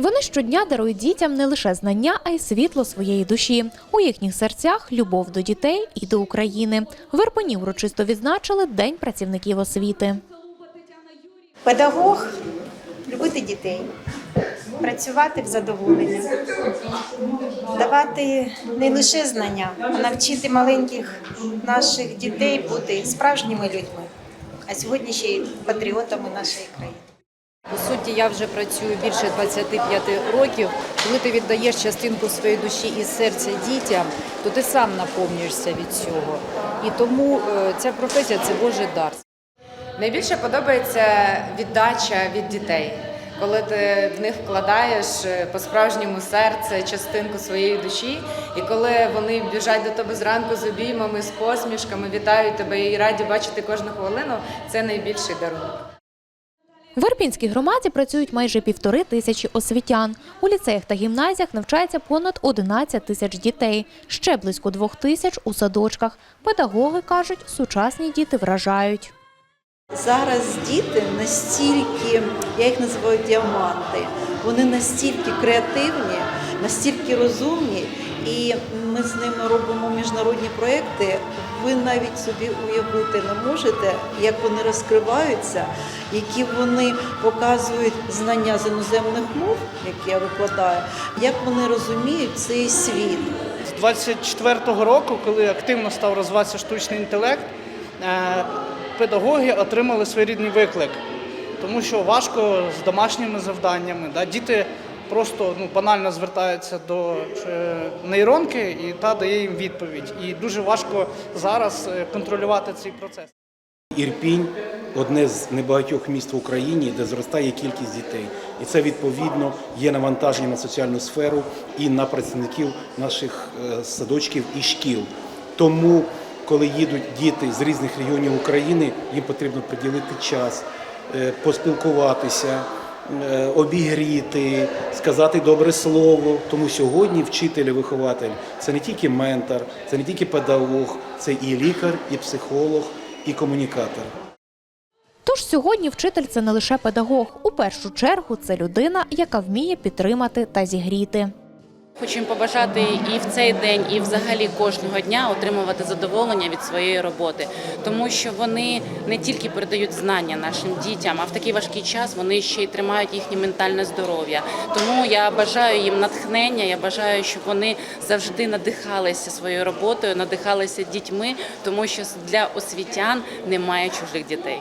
Вони щодня дарують дітям не лише знання, а й світло своєї душі. У їхніх серцях любов до дітей і до України. В Ірпені урочисто відзначили День працівників освіти. Педагог любити дітей, працювати в задоволення, давати не лише знання, а навчити маленьких наших дітей бути справжніми людьми, а сьогодні ще й патріотами нашої країни. По суті, я вже працюю більше 25 років. Коли ти віддаєш частинку своєї душі і серця дітям, то ти сам наповнюєшся від цього. І тому е, ця професія це Божий дар. Найбільше подобається віддача від дітей, коли ти в них вкладаєш е, по-справжньому серце, частинку своєї душі, і коли вони біжать до тебе зранку з обіймами, з посмішками, вітають тебе і раді бачити кожну хвилину, це найбільший дарунок. В Ірпінській громаді працюють майже півтори тисячі освітян. У ліцеях та гімназіях навчається понад 11 тисяч дітей. Ще близько двох тисяч у садочках. Педагоги кажуть, сучасні діти вражають. Зараз діти настільки, я їх називаю діаманти, вони настільки креативні, настільки розумні, і ми з ними робимо міжнародні проекти. Ви навіть собі уявити не можете, як вони розкриваються, які вони показують знання з іноземних мов, які я викладаю, як вони розуміють цей світ. З 24-го року, коли активно став розвиватися штучний інтелект, е, педагоги отримали своєрідний виклик, тому що важко з домашніми завданнями. Да? Діти просто ну, банально звертаються до е, нейронки і та дає їм відповідь. І дуже важко зараз е, контролювати цей процес. Ірпінь одне з небагатьох міст в Україні, де зростає кількість дітей, і це відповідно є навантаження на соціальну сферу і на працівників наших е, садочків і шкіл. Тому, коли їдуть діти з різних регіонів України, їм потрібно приділити час, поспілкуватися. Е, Обігріти, сказати добре слово. Тому сьогодні вчитель і вихователь це не тільки ментор, це не тільки педагог, це і лікар, і психолог, і комунікатор. Тож сьогодні вчитель це не лише педагог. У першу чергу це людина, яка вміє підтримати та зігріти. Хочу побажати і в цей день, і взагалі кожного дня отримувати задоволення від своєї роботи, тому що вони не тільки передають знання нашим дітям, а в такий важкий час вони ще й тримають їхнє ментальне здоров'я. Тому я бажаю їм натхнення. Я бажаю, щоб вони завжди надихалися своєю роботою, надихалися дітьми, тому що для освітян немає чужих дітей.